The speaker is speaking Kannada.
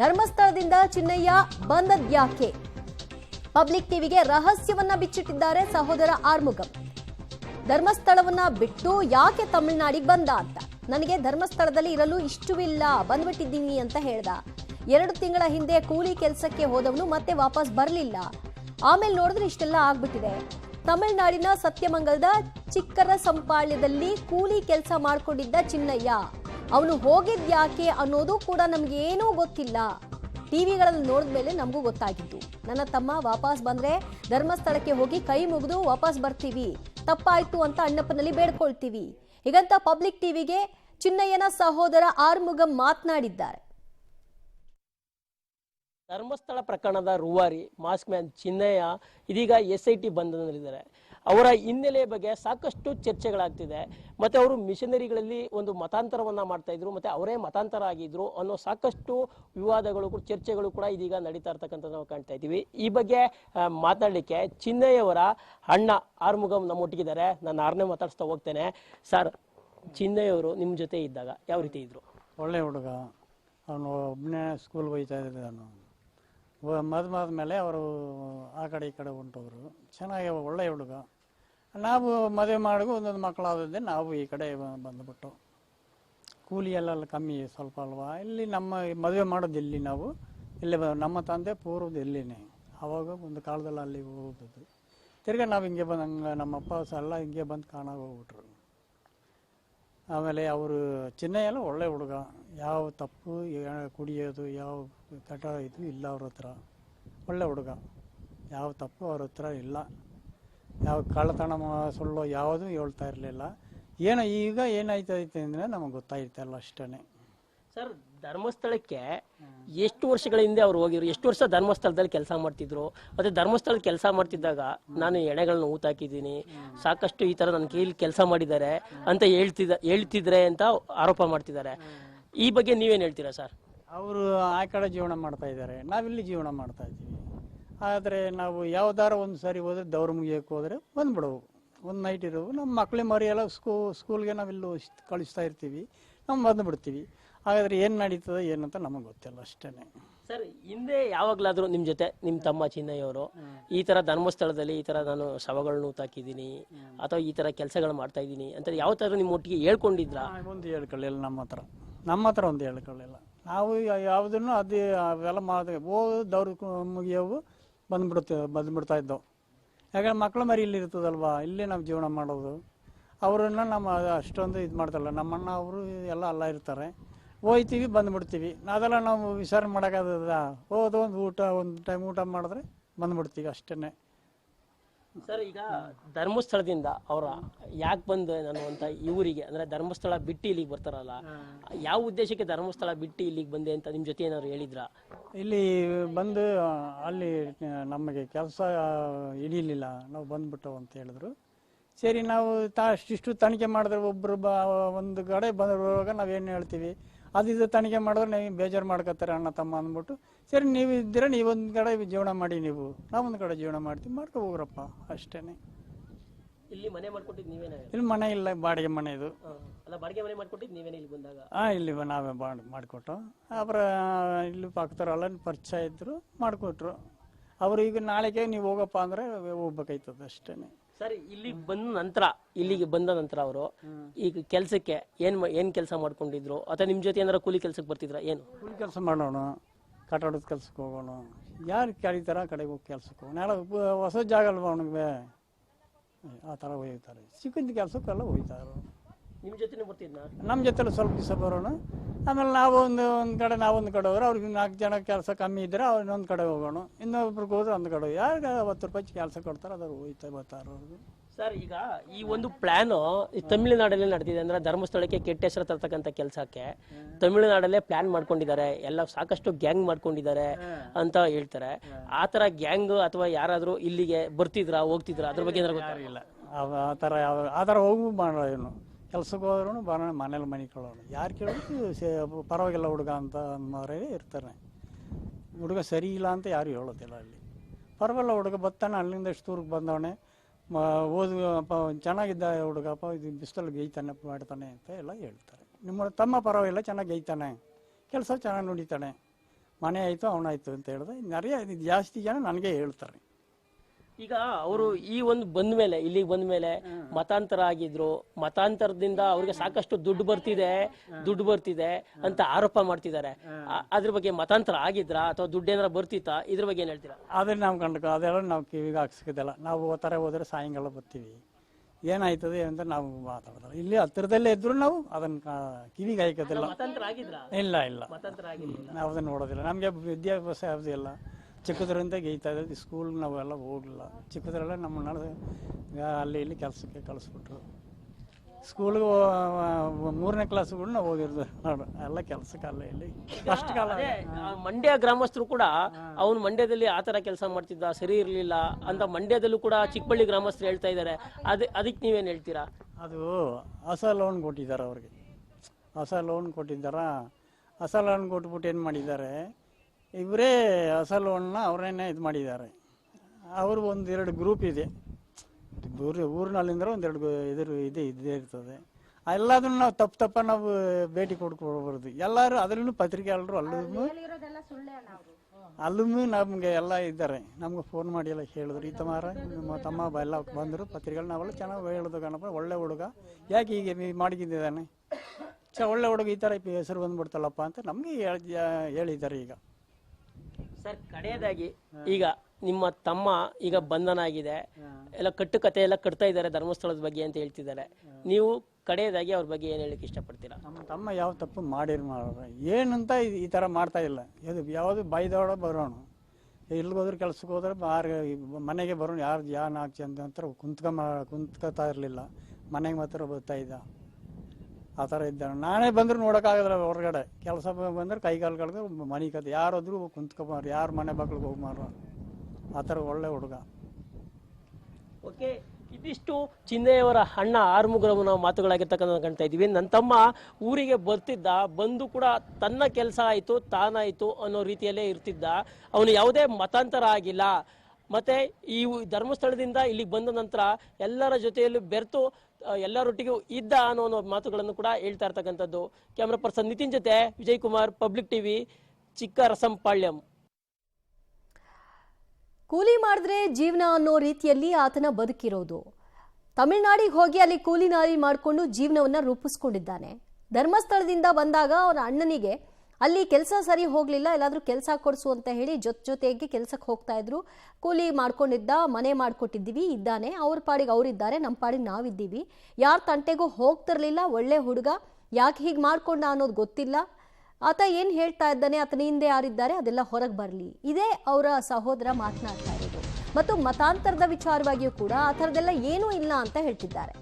ಧರ್ಮಸ್ಥಳದಿಂದ ಚಿನ್ನಯ್ಯ ಬಂದದ್ಯಾಕೆ ಪಬ್ಲಿಕ್ ಟಿವಿಗೆ ರಹಸ್ಯವನ್ನ ಬಿಚ್ಚಿಟ್ಟಿದ್ದಾರೆ ಸಹೋದರ ಆರ್ಮುಗಂ. ಧರ್ಮಸ್ಥಳವನ್ನ ಬಿಟ್ಟು ಯಾಕೆ ತಮಿಳುನಾಡಿಗೆ ಬಂದ ಅಂತ? ನನಗೆ ಧರ್ಮಸ್ಥಳದಲ್ಲಿ ಇರಲು ಇಷ್ಟವಿಲ್ಲ, ಬಂದ್ಬಿಟ್ಟಿದ್ದೀನಿ ಅಂತ ಹೇಳ್ದ. ಎರಡು ತಿಂಗಳ ಹಿಂದೆ ಕೂಲಿ ಕೆಲಸಕ್ಕೆ ಹೋದವನು ಮತ್ತೆ ವಾಪಸ್ ಬರಲಿಲ್ಲ. ಆಮೇಲೆ ನೋಡಿದ್ರೆ ಇಷ್ಟೆಲ್ಲ ಆಗ್ಬಿಟ್ಟಿದೆ. ತಮಿಳುನಾಡಿನ ಸತ್ಯಮಂಗಲದ ಚಿಕ್ಕರ ಸಂಪಾಳ್ಯದಲ್ಲಿ ಕೂಲಿ ಕೆಲಸ ಮಾಡಿಕೊಂಡಿದ್ದ ಚಿನ್ನಯ್ಯ. ಅವನು ಹೋಗಿದ್ಯಾಕೆ ಅನ್ನೋದು ಕೂಡ ನಮ್ಗೆ ಏನೂ ಗೊತ್ತಿಲ್ಲ. ಟಿವಿಗಳಲ್ಲಿ ನೋಡಿದ್ಮೇಲೆ ನಮಗೂ ಗೊತ್ತಾಗಿದ್ದು. ನನ್ನ ತಮ್ಮ ವಾಪಸ್ ಬಂದ್ರೆ ಧರ್ಮಸ್ಥಳಕ್ಕೆ ಹೋಗಿ ಕೈ ಮುಗಿದು ವಾಪಸ್ ಬರ್ತೀವಿ. ತಪ್ಪಾಯ್ತು ಅಂತ ಅಣ್ಣಪ್ಪನಲ್ಲಿ ಬೇಡ್ಕೊಳ್ತೀವಿ. ಹೀಗಂತ ಪಬ್ಲಿಕ್ ಟಿವಿಗೆ ಚಿನ್ನಯ್ಯನ ಸಹೋದರ ಆರ್ಮುಗಂ ಮಾತನಾಡಿದ್ದಾರೆ. ಧರ್ಮಸ್ಥಳ ಪ್ರಕರಣದ ರೂವಾರಿ, ಮಾಸ್ಕ್ ಮ್ಯಾನ್ ಚಿನ್ನಯ್ಯ ಇದೀಗ ಎಸ್ ಐ ಟಿ ಬಂಧನದಲ್ಲಿದ್ದಾರೆ. ಅವರ ಹಿನ್ನೆಲೆ ಬಗ್ಗೆ ಸಾಕಷ್ಟು ಚರ್ಚೆಗಳಾಗ್ತಿದೆ. ಮತ್ತೆ ಅವರು ಮಿಷನರಿಗಳಲ್ಲಿ ಒಂದು ಮತಾಂತರವನ್ನ ಮಾಡ್ತಾ ಇದ್ರು, ಮತ್ತೆ ಅವರೇ ಮತಾಂತರ ಆಗಿದ್ರು ಅನ್ನೋ ಸಾಕಷ್ಟು ವಿವಾದಗಳು ಚರ್ಚೆಗಳು ಕೂಡ ಇದೀಗ ನಡೀತಾ ಇರ್ತಕ್ಕಂಥ ನಾವು ಕಾಣ್ತಾ ಇದ್ದೀವಿ. ಈ ಬಗ್ಗೆ ಮಾತಾಡಲಿಕ್ಕೆ ಚಿನ್ನಯ್ಯವರ ಅಣ್ಣ ಆರ್ಮುಗಂ ನಮ್ಮೊಟ್ಟಿಗಿದ್ದಾರೆ. ನಾನು ಆರನೇ ಮಾತಾಡಿಸ್ತಾ ಹೋಗ್ತೇನೆ. ಸರ್, ಚಿನ್ನಯ್ಯವರು ನಿಮ್ಮ ಜೊತೆ ಇದ್ದಾಗ ಯಾವ ರೀತಿ ಇದ್ರು? ಒಳ್ಳೆ ಹುಡುಗ. ಅವನು ಒಬ್ಬನೇ ಸ್ಕೂಲ್ಗೆ ಹೋಗ್ತಾ ಇದ್ದ ನಾನು ಮದುವೆ ಆದಮೇಲೆ ಅವರು ಆ ಕಡೆ ಈ ಕಡೆ ಹೊಂಟವರು ಚೆನ್ನಾಗಿ ಒಳ್ಳೆಯ ಹುಡುಗ. ನಾವು ಮದುವೆ ಮಾಡಿಗೂ ಒಂದೊಂದು ಮಕ್ಕಳಾದ್ರೆ ನಾವು ಈ ಕಡೆ ಬಂದುಬಿಟ್ಟು. ಕೂಲಿ ಎಲ್ಲ ಕಮ್ಮಿ ಸ್ವಲ್ಪ ಅಲ್ವಾ? ಇಲ್ಲಿ ನಮ್ಮ ಮದುವೆ ಮಾಡೋದು ಇಲ್ಲಿ ನಾವು? ಇಲ್ಲಿ ನಮ್ಮ ತಂದೆ ಪೂರ್ವದ ಇಲ್ಲಿನೇ ಅವಾಗ ಒಂದು ಕಾಲದಲ್ಲಿ ಅಲ್ಲಿ ಹೋಗೋದು ತಿರ್ಗಾ ನಾವು ಹಿಂಗೆ ಬಂದು ಹಂಗೆ ನಮ್ಮ ಅಪ್ಪ ಸಹ ಎಲ್ಲ ಹಿಂಗೆ ಬಂದು ಕಾಣಾಗ ಹೋಗ್ಬಿಟ್ರು ಆಮೇಲೆ ಅವರು ಚಿನ್ನ ಎಲ್ಲ ಒಳ್ಳೆ ಹುಡುಗ. ಯಾವ ತಪ್ಪು ಕುಡಿಯೋದು, ಯಾವ ಕಟ ಇದು ಇಲ್ಲ ಅವ್ರ ಹತ್ರ. ಒಳ್ಳೆ ಹುಡುಗ. ಯಾವ ತಪ್ಪು ಅವ್ರ ಹತ್ರ ಇಲ್ಲ. ಯಾವ ಕಳ್ಳತನ ಸುಳ್ಳು ಯಾವುದೂ ಹೇಳ್ತಾ ಇರಲಿಲ್ಲ. ಏನೋ ಈಗ ಏನಾಯ್ತೈತೆ ಅಂದರೆ ನಮಗೆ ಗೊತ್ತಾಯ್ತಲ್ಲ ಅಷ್ಟೇ ಸರ್ ಧರ್ಮಸ್ಥಳಕ್ಕೆ ಎಷ್ಟು ವರ್ಷಗಳ ಹಿಂದೆ ಅವ್ರು ಹೋಗಿದ್ರು? ಎಷ್ಟು ವರ್ಷ ಧರ್ಮಸ್ಥಳದಲ್ಲಿ ಕೆಲಸ ಮಾಡ್ತಿದ್ರು? ಮತ್ತೆ ಧರ್ಮಸ್ಥಳದ ಕೆಲಸ ಮಾಡ್ತಿದ್ದಾಗ ನಾನು ಎಣೆಗಳನ್ನ ಊತಾಕಿದ್ದೀನಿ. ಸಾಕಷ್ಟು ಈ ತರ ನನ್ನ ಕೈಲಿ ಕೆಲಸ ಮಾಡಿದ್ದಾರೆ ಅಂತ ಹೇಳ್ತಿದ್ದ ಹೇಳ್ತಿದ್ರೆ ಅಂತ ಆರೋಪ ಮಾಡ್ತಿದ್ದಾರೆ. ಈ ಬಗ್ಗೆ ನೀವೇನು ಹೇಳ್ತೀರಾ ಸರ್? ಅವರು ಆ ಕಡೆ ಜೀವನ ಮಾಡ್ತಾ ಇದ್ದಾರೆ. ನಾವಿಲ್ಲಿ ಜೀವನ ಮಾಡ್ತಾ ಇದ್ದೀವಿ. ಆದರೆ ನಾವು ಯಾವ್ದಾರ ಒಂದು ಸಾರಿ ಹೋದ್ರೆ ದೌರ್ ಮುಗಿಯೋಕೆ ಹೋದರೆ ಬಂದ್ಬಿಡವು. ಒಂದು ನೈಟ್ ಇರೋವು. ನಮ್ಮ ಮಕ್ಳಿಗೆ ಮರಿ ಎಲ್ಲ ಸ್ಕೂ ಸ್ಕೂಲ್ಗೆ ನಾವಿಲ್ಲಿ ಕಳಿಸ್ತಾ ಇರ್ತೀವಿ. ನಾವು ಬಂದುಬಿಡ್ತೀವಿ. ಹಾಗಾದ್ರೆ ಏನು ನಡೀತದೆ ಏನಂತ ನಮಗೆ ಗೊತ್ತಿಲ್ಲ ಅಷ್ಟೇ ಸರ್ ಹಿಂದೆ ಯಾವಾಗಲಾದರೂ ನಿಮ್ಮ ಜೊತೆ ನಿಮ್ಮ ತಮ್ಮ ಚಿನ್ನಯ್ಯವರು ಈ ತರ ಧರ್ಮಸ್ಥಳದಲ್ಲಿ ಈ ತರ ನಾನು ಶವಗಳನ್ನ ಊತಾಕಿದ್ದೀನಿ ಅಥವಾ ಈ ತರ ಕೆಲಸಗಳು ಮಾಡ್ತಾ ಇದ್ದೀನಿ ಅಂತ ಯಾವ ಥರ ನಿಮ್ಮ ಒಟ್ಟಿಗೆ ಹೇಳ್ಕೊಂಡಿದ್ರ? ಒಂದು ಹೇಳ್ಕೊಳ್ಳಿಲ್ಲ ನಮ್ಮ ಹತ್ರ. ನಮ್ಮ ಹತ್ರ ಒಂದು ಹೇಳ್ಕೊಳ್ಳಿಲ್ಲ. ನಾವು ಯಾವುದನ್ನು ಅದೇ ಅವೆಲ್ಲ ಮಾಡಿದ್ರೆ ಹೋಗೋದು ದೌರ್ ಮುಗಿಯೋವು ಬಂದ್ಬಿಡುತ್ತೆ, ಬಂದ್ಬಿಡ್ತಾ ಇದ್ದವು. ಯಾಕಂದ್ರೆ ಮಕ್ಕಳು ಮರಿ ಇಲ್ಲಿ ಇರ್ತದಲ್ವಾ, ಇಲ್ಲೇ ನಾವು ಜೀವನ ಮಾಡೋದು. ಅವರನ್ನು ನಮ್ಮ ಅಷ್ಟೊಂದು ಇದು ಮಾಡ್ತಾರಲ್ಲ, ನಮ್ಮಣ್ಣ ಅವರು ಎಲ್ಲ ಅಲ್ಲ ಇರ್ತಾರೆ. ಹೋಯ್ತೀವಿ, ಬಂದ್ಬಿಡ್ತೀವಿ. ಅದೆಲ್ಲ ನಾವು ವಿಚಾರ ಮಾಡೋಕ್ಕಾಗದ? ಹೋದ ಒಂದು ಊಟ, ಒಂದು ಟೈಮ್ ಊಟ ಮಾಡಿದ್ರೆ ಬಂದ್ಬಿಡ್ತೀವಿ ಅಷ್ಟೇ ಸರ್ ಈಗ ಧರ್ಮಸ್ಥಳದಿಂದ ಅವರ ಯಾಕೆ ಬಂದು ನಾನು ಅಂತ ಇವರಿಗೆ ಅಂದ್ರೆ ಧರ್ಮಸ್ಥಳ ಬಿಟ್ಟು ಇಲ್ಲಿಗೆ ಬರ್ತಾರಲ್ಲ ಯಾವ ಉದ್ದೇಶಕ್ಕೆ ಧರ್ಮಸ್ಥಳ ಬಿಟ್ಟು ಇಲ್ಲಿಗೆ ಬಂದೆ ಅಂತ ನಿಮ್ಮ ಜೊತೆ ಏನಾದ್ರು ಹೇಳಿದ್ರ? ಇಲ್ಲಿ ಬಂದು ಅಲ್ಲಿ ನಮಗೆ ಕೆಲಸ ಹಿಡೀಲಿಲ್ಲ. ನಾವು ಬಂದ್ಬಿಟ್ಟು ಅಂತ ಹೇಳಿದ್ರು. ಸರಿ ನಾವು ತಾ ಅಷ್ಟಿಷ್ಟು ತನಿಖೆ ಮಾಡಿದ್ರೆ ಒಬ್ಬರು ಬ ಒಂದು ಕಡೆ ಬಂದಾಗ ನಾವೇನು ಹೇಳ್ತೀವಿ? ಅದು ಇದು ತನಿಖೆ ಮಾಡಿದ್ರೆ ನೀವು ಬೇಜಾರು ಮಾಡ್ಕೋತಾರೆ ಅಣ್ಣ ತಮ್ಮ ಅಂದ್ಬಿಟ್ಟು ಸರಿ ನೀವು ಇದ್ದೀರ ನೀವೊಂದು ಕಡೆ ಜೀವನ ಮಾಡಿ ನೀವು. ನಾವೊಂದು ಕಡೆ ಜೀವನ ಮಾಡ್ತೀವಿ ಮಾಡ್ಕೊ ಹೋಗ್ರಪ್ಪ ಅಷ್ಟೇ ಇಲ್ಲಿ ಮನೆ ಮಾಡ್ಕೊಟ್ಟಿದ್ದು ಇಲ್ಲಿ ಮನೆ ಇಲ್ಲ ಬಾಡಿಗೆ ಮನೆ ಇದು. ಅಲ್ಲ ಬಾಡಿಗೆ ಮನೆ ಮಾಡ್ಕೊಟ್ಟಿದ್ದು ನೀವೇನೇ ಇಲ್ಲಿ ಬಂದಾಗ? ಹಾಂ ಇಲ್ಲಿ ನಾವೇ ಮಾಡಿ ಮಾಡಿಕೊಟ್ಟು. ಅವರ ಇಲ್ಲಿ ಪಾಕ್ತಾರಲ್ಲ ಪರಿಚಯ ಇದ್ದರು ಮಾಡಿಕೊಟ್ರು. ಅವರು ಈಗ ನಾಳೆಗೆ ನೀವು ಹೋಗಪ್ಪ ಅಂದ್ರೆ ಹೋಗ್ಬೇಕಾಯ್ತದ ಅಷ್ಟೇನೆ. ಸರ್ ಇಲ್ಲಿಗೆ ಬಂದ ನಂತರ ಇಲ್ಲಿಗೆ ಬಂದ ನಂತರ ಅವರು ಈಗ ಕೆಲಸಕ್ಕೆ ಏನ್ ಮಾ- ಏನ್ ಕೆಲಸ ಮಾಡ್ಕೊಂಡಿದ್ರು? ಅಥವಾ ನಿಮ್ ಜೊತೆ ಏನಾರ ಕೂಲಿ ಕೆಲ್ಸಕ್ಕೆ ಬರ್ತಿದ್ರ? ಏನು? ಕೂಲಿ ಕೆಲಸ ಮಾಡೋಣ ಕಟ್ಟಡದ ಕೆಲ್ಸಕ್ಕೆ ಹೋಗೋಣ. ಯಾರು ಕರೀತಾರ ಆ ಕಡೆಗೆ ಹೋಗಿ ಕೆಲ್ಸಕ್ಕೆ ಹೋಗೋಣ. ನಾಳೆ ಹೊಸ ಜಾಗ ಅಲ್ವಾ ಅವನಿಗೆ? ಆ ಥರ ಹೋಗ್ತಾರೆ. ಸಿಕ್ಕಿದ ಕೆಲಸಕ್ಕೆಲ್ಲ ಹೋಗ್ತಾರೆ. ನಿಮ್ ಜೊತೆನೆ ಬರ್ತಿದ್ನ ನಮ್ಮ ಜೊತೆಲಿ ಸ್ವಲ್ಪ ದಿವಸ ಬರೋಣ ಆಮೇಲೆ ನಾವು ಒಂದು ಒಂದು ಕಡೆ ನಾವೊಂದು ಕಡೆ ಹೋದ್ರೆ ಅವ್ರಿಗೆ ನಾಲ್ಕು ಜನ ಕೆಲಸ ಕಮ್ಮಿ ಇದ್ದರೆ ಅವ್ರು ಇನ್ನೊಂದು ಕಡೆ ಹೋಗೋಣ ಇನ್ನೊಬ್ರಿಗೆ ಹೋದ್ರೆ ಒಂದು ಕಡೆ ಯಾರಿಗೆ ಹತ್ತು ರೂಪಾಯಿ ಕೆಲಸ ಕೊಡ್ತಾರೆ ಅದ್ರ ಹೋಯ್ತಾ ಬರ್ತಾರೆ ಅವ್ರಿಗೆ ಸರ್ ಈಗ ಈ ಒಂದು ಪ್ಲಾನ್ ತಮಿಳುನಾಡಲ್ಲಿ ನಡೆದಿದೆ ಅಂದ್ರೆ ಧರ್ಮಸ್ಥಳಕ್ಕೆ ಕೆಟ್ಟ ಹೆಸರು ತರ್ತಕ್ಕಂಥ ಕೆಲಸಕ್ಕೆ ತಮಿಳುನಾಡಲ್ಲೇ ಪ್ಲಾನ್ ಮಾಡ್ಕೊಂಡಿದ್ದಾರೆ. ಎಲ್ಲ ಸಾಕಷ್ಟು ಗ್ಯಾಂಗ್ ಮಾಡ್ಕೊಂಡಿದ್ದಾರೆ ಅಂತ ಹೇಳ್ತಾರೆ. ಆ ಥರ ಗ್ಯಾಂಗ್ ಅಥವಾ ಯಾರಾದರೂ ಇಲ್ಲಿಗೆ ಬರ್ತಿದ್ರಾ ಹೋಗ್ತಿದ್ರಾ? ಅದ್ರ ಬಗ್ಗೆ ಏನಾದ್ರು ಗೊತ್ತಾ? ಇಲ್ಲ. ಅವ- ಆ ಥರ ಯಾವ ಆ ಥರ ಹೋಗು ಮಾಡೋ ಏನು? ಕೆಲ್ಸಕ್ಕೆ ಹೋದ್ರೂ ಬರೋಣ ಮನೇಲಿ ಮನೆ ಕೇಳೋಣ ಯಾರು ಕೇಳಿದ್ರು ಸೇ ಪರವಾಗಿಲ್ಲ ಹುಡುಗ ಅಂತ ಅನ್ನೋರೇ ಇರ್ತಾರೆ. ಹುಡುಗ ಸರಿ ಇಲ್ಲ ಅಂತ ಯಾರು ಹೇಳೋದಿಲ್ಲ ಅಲ್ಲಿ. ಪರವಾಗಿಲ್ಲ ಹುಡುಗ ಬರ್ತಾನೆ ಅಲ್ಲಿಂದ ಎಷ್ಟು ದೂರಕ್ಕೆ ಬಂದವನೆ. ಮ ಓದು ಅಪ್ಪ ಚೆನ್ನಾಗಿದ್ದ ಹುಡುಗಪ್ಪ ಇದು ಬಿಸ್ತಲ್ಲಿ ಗೇಯ್ತಾನೆ ಮಾಡ್ತಾನೆ ಅಂತ ಎಲ್ಲ ಹೇಳ್ತಾರೆ. ನಿಮ್ಮ ತಮ್ಮ ಪರವಾಗಿಲ್ಲ ಚೆನ್ನಾಗಿ ಗೇಯ್ತಾನೆ ಕೆಲಸ ಚೆನ್ನಾಗಿ ನುಡಿತಾನೆ. ಮನೆ ಆಯಿತು ಅವನಾಯಿತು ಅಂತ ಹೇಳಿದ್ರೆ ಇದು ಜಾಸ್ತಿ ಜನ ನನಗೆ ಹೇಳ್ತಾರೆ. ಈಗ ಅವರು ಈ ಒಂದು ಬಂದ ಮೇಲೆ ಇಲ್ಲಿಗೆ ಬಂದ ಮೇಲೆ ಮತಾಂತರ ಆಗಿದ್ರು ಮತಾಂತರದಿಂದ ಅವ್ರಿಗೆ ಸಾಕಷ್ಟು ದುಡ್ಡು ಬರ್ತಿದೆ ದುಡ್ಡು ಬರ್ತಿದೆ ಅಂತ ಆರೋಪ ಮಾಡ್ತಿದ್ದಾರೆ. ಅದ್ರ ಬಗ್ಗೆ ಮತಾಂತರ ಆಗಿದ್ರಾ ಅಥವಾ ದುಡ್ಡು ಏನಾರ ಬರ್ತಿತ್ತಾ? ಇದ್ರ ಬಗ್ಗೆ ಏನ್ ಹೇಳ್ತೀರಾ? ಅದನ್ನ ನಾವು ಕಂಡು ಅದೆಲ್ಲ ನಾವು ಕಿವಿಗೆ ಹಾಕ್ಸೋದಿಲ್ಲ ನಾವು ಓದ್ತಾರೆ ಹೋದ್ರೆ ಸಾಯಂಕಾಲ ಬರ್ತೀವಿ. ಏನಾಯ್ತದೆ ಅಂತ ನಾವು ಮಾತಾಡೋದಿಲ್ಲ. ಇಲ್ಲಿ ಹತ್ತಿರದಲ್ಲೇ ಇದ್ರು ನಾವು ಅದನ್ನ ಕಾ- ಕಿವಿಗೆ ಹಾಕೋದಿಲ್ಲ ಮತಾಂತರ ಆಗಿದ್ರಾ? ಇಲ್ಲ ಇಲ್ಲ. ಮತಾಂತರ ಆಗಿರ್ಲಿಲ್ಲ. ನಾವು ಅದನ್ನ ನೋಡೋದಿಲ್ಲ. ನಮಗೆ ವಿದ್ಯಾಭ್ಯಾಸ ಯಾವುದೂ ಇಲ್ಲ. ಚಿಕ್ಕದ್ರಿಂದ ಗೀತಾ ಇದ್ದದ್ದು ಸ್ಕೂಲ್ ನಾವೆಲ್ಲ ಹೋಗಲಿಲ್ಲ. ಚಿಕ್ಕದ್ರೆಲ್ಲ ನಮ್ಮ ನಡೆದು ಅಲ್ಲಿ ಇಲ್ಲಿ ಕೆಲಸಕ್ಕೆ ಕಳಿಸ್ಬಿಟ್ರು. ಸ್ಕೂಲ್ಗೆ ಮೂರನೇ ಕ್ಲಾಸ್ಗಳು ನಾವು ಹೋಗಿರೋದು ನೋಡು ಎಲ್ಲ ಕೆಲಸಕ್ಕೆ ಅಲ್ಲೇ ಇಲ್ಲಿ. ಫಸ್ಟ್ ಕಾಲ ಮಂಡ್ಯ ಗ್ರಾಮಸ್ಥರು ಕೂಡ ಅವನು ಮಂಡ್ಯದಲ್ಲಿ ಆ ಥರ ಕೆಲಸ ಮಾಡ್ತಿದ್ದ ಸರಿ ಇರಲಿಲ್ಲ ಅಂತ ಮಂಡ್ಯದಲ್ಲೂ ಕೂಡ ಚಿಕ್ಕಬಳ್ಳಿ ಗ್ರಾಮಸ್ಥರು ಹೇಳ್ತಾ ಇದ್ದಾರೆ ಅದೇ ಅದಕ್ಕೆ ನೀವೇನು ಹೇಳ್ತೀರಾ? ಅದು ಹೊಸ ಲೋನ್ ಕೊಟ್ಟಿದ್ದಾರೆ ಅವ್ರಿಗೆ. ಹೊಸ ಲೋನ್ ಕೊಟ್ಟಿದ್ದಾರ? ಹೊಸ ಲೋನ್ ಕೊಟ್ಬಿಟ್ಟು ಏನು ಮಾಡಿದ್ದಾರೆ? ಇವರೇ ಅಸಲು ಹಣ್ಣನ್ನ ಅವರೇನೆ ಇದು ಮಾಡಿದ್ದಾರೆ. ಅವರು ಒಂದೆರಡು ಗ್ರೂಪ್ ಇದೆ. ಊರು ಊರಿನಲ್ಲಿಂದ್ರೆ ಒಂದೆರಡು ಇದ್ರ ಇದೆ ಇದೇ ಇರ್ತದೆ. ಎಲ್ಲದನ್ನು ನಾವು ತಪ್ಪು ತಪ್ಪ ನಾವು ಭೇಟಿ ಕೊಡ್ಕೊಬಾರ್ದು ಎಲ್ಲರೂ ಅದರಲ್ಲೂ ಪತ್ರಿಕೆಯಲ್ಲರೂ ಅಲ್ಲೂ ಅಲ್ಲೂ ನಮಗೆ ಎಲ್ಲ ಇದ್ದಾರೆ. ನಮ್ಗೆ ಫೋನ್ ಮಾಡಿ ಎಲ್ಲ ಹೇಳಿದ್ರು. ಈ ತಮಾರ ನಿಮ್ಮ ತಮ್ಮ ಬ- ಎಲ್ಲ ಬಂದರು. ಪತ್ರಿಕೆಗಳು ನಾವೆಲ್ಲ ಚೆನ್ನಾಗಿ ಹೇಳಿದ್ರು ಕಣಪ್ಪ ಒಳ್ಳೆ ಹುಡುಗ. ಯಾಕೆ ಹೀಗೆ ಮಾಡಿಕಿದ್ದಾನೆ ಚ ಒಳ್ಳೆ ಹುಡುಗ ಈ ಥರ ಹೆಸರು ಬಂದ್ಬಿಡ್ತಲ್ಲಪ್ಪ ಅಂತ ನಮಗೆ ಹೇಳಿದ್ದಾರೆ ಈಗ. ಸರ್ ಕಡೆಯದಾಗಿ ಈಗ ನಿಮ್ಮ ತಮ್ಮ ಈಗ ಬಂಧನ ಆಗಿದೆ ಎಲ್ಲ ಕಟ್ಟು ಕತೆ ಎಲ್ಲ ಕಟ್ತಾ ಇದ್ದಾರೆ ಧರ್ಮಸ್ಥಳದ ಬಗ್ಗೆ ಅಂತ ಹೇಳ್ತಿದ್ದಾರೆ. ನೀವು ಕಡೆಯದಾಗಿ ಅವ್ರ ಬಗ್ಗೆ ಏನ್ ಹೇಳಕ್ ಇಷ್ಟಪಡ್ತೀರಾ? ನಮ್ಮ ತಮ್ಮ ಯಾವ ತಪ್ಪು ಮಾಡಿರ್ ಏನಂತ ಈ- ತರ ಥರ ಮಾಡ್ತಾ ಇಲ್ಲ. ಇದು ಯಾವುದು ಬೈದೋಡ ಬರೋಣ ಎಲ್ಲಿಗೋದ್ರೆ ಕೆಲ್ಸಕ್ಕೆ ಹೋದ್ರೆ ಬಾರ್ ಮನೆಗೆ ಬರೋಣ ಯಾರು ಯಾರು ನಾಲ್ಕು ಜನ ಅಂತ ಕುಂತ್ಕ ಕುಂತ್ಕೋತಾ ಇರಲಿಲ್ಲ. ಮನೆಗೆ ಮಾತ್ರ ಬರ್ತಾ ಇದ್ದ. ಆ ಥರ ಇದ್ದ ನಾನೇ ಬಂದ್ರೆ ನೋಡೋಕ್ಕಾಗಲ್ಲ ಹೊರಗಡೆ. ಕೆಲಸ ಬಂದ್ರೆ ಕೈ ಕಾಲು ಕಳೆದು ಮನೆ ಕತೆ. ಯಾರಾದ್ರೂ ಕುಂತ್ಕೊಬಾರ್ದು. ಯಾರು ಮನೆ ಬಾಗಿಲಿಗೆ ಹೋಗ್ಮಾರ ಆ ಥರ ಒಳ್ಳೆ ಹುಡುಗ. ಓಕೆ, ಇದಿಷ್ಟು ಚಿನ್ನಯ್ಯವರ ಅಣ್ಣ ಆರ್ಮುಗ್ರವನ ಮಾತುಗಳಾಗಿರ್ತಕ್ಕಂಥ ಕಾಣ್ತಾ ಇದ್ದೀವಿ. ನನ್ನ ತಮ್ಮ ಊರಿಗೆ ಬರ್ತಿದ್ದ, ಬಂದು ಕೂಡ ತನ್ನ ಕೆಲಸ ಆಯಿತು, ತಾನಾಯಿತು ಅನ್ನೋ ರೀತಿಯಲ್ಲೇ ಇರ್ತಿದ್ದ. ಅವನು ಯಾವುದೇ ಮತಾಂತರ ಆಗಿಲ್ಲ ಮತ್ತೆ ಈ ಧರ್ಮಸ್ಥಳದಿಂದ ಇಲ್ಲಿಗೆ ಬಂದ ನಂತರ ಎಲ್ಲರ ಜೊತೆಯಲ್ಲೂ ಬೆರೆತು ಎಲ್ಲರೊಟ್ಟಿಗೂ ಇದ್ದ ಅನ್ನೋ ಮಾತುಗಳನ್ನು ಕೂಡ ಹೇಳ್ತಾ ಇರ್ತಕ್ಕಂಥದ್ದು. ಕ್ಯಾಮ್ರಾ ಪರ್ಸನ್ ನಿತಿನ್ ಜೊತೆ ವಿಜಯ್ ಕುಮಾರ್ ಪಬ್ಲಿಕ್ ಟಿವಿ ಚಿಕ್ಕ ರಸಂಪಾಳ್ಯಂ ಕೂಲಿ ಮಾಡಿದ್ರೆ ಜೀವನ ಅನ್ನೋ ರೀತಿಯಲ್ಲಿ ಆತನ ಬದುಕಿರೋದು. ತಮಿಳ್ನಾಡಿಗೆ ಹೋಗಿ ಅಲ್ಲಿ ಕೂಲಿ ನಾಲಿ ಮಾಡಿಕೊಂಡು ಜೀವನವನ್ನ ರೂಪಿಸ್ಕೊಂಡಿದ್ದಾನೆ. ಧರ್ಮಸ್ಥಳದಿಂದ ಬಂದಾಗ ಅವನ ಅಣ್ಣನಿಗೆ ಅಲ್ಲಿ ಕೆಲಸ ಸರಿ ಹೋಗಲಿಲ್ಲ, ಎಲ್ಲಾದರೂ ಕೆಲಸ ಕೊಡಿಸು ಅಂತ ಹೇಳಿ ಜೊತೆ ಜೊತೆಗೆ ಕೆಲಸಕ್ಕೆ ಹೋಗ್ತಾ ಇದ್ರು. ಕೂಲಿ ಮಾಡ್ಕೊಂಡಿದ್ದ, ಮನೆ ಮಾಡಿಕೊಟ್ಟಿದ್ದೀವಿ, ಇದ್ದಾನೆ. ಅವ್ರ ಪಾಡಿಗೆ ಅವರಿದ್ದಾರೆ ನಮ್ಮ ಪಾಡಿಗೆ ನಾವಿದ್ದೀವಿ. ಯಾರ ತಂಟೆಗೂ ಹೋಗ್ತಿರ್ಲಿಲ್ಲ, ಒಳ್ಳೆ ಹುಡುಗ. ಯಾಕೆ ಹೀಗೆ ಮಾಡ್ಕೊಂಡ ಅನ್ನೋದು ಗೊತ್ತಿಲ್ಲ. ಆತ ಏನು ಹೇಳ್ತಾ ಇದ್ದಾನೆ, ಆತನ ಹಿಂದೆ ಯಾರಿದ್ದಾರೆ, ಅದೆಲ್ಲ ಹೊರಗೆ ಬರಲಿ. ಇದೇ ಅವರ ಸಹೋದರ ಮಾತನಾಡ್ತಾ ಇರೋದು. ಮತ್ತು ಮತಾಂತರದ ವಿಚಾರವಾಗಿಯೂ ಕೂಡ ಆ ಥರದ್ದೆಲ್ಲ ಏನೂ ಇಲ್ಲ ಅಂತ ಹೇಳ್ತಿದ್ದಾರೆ.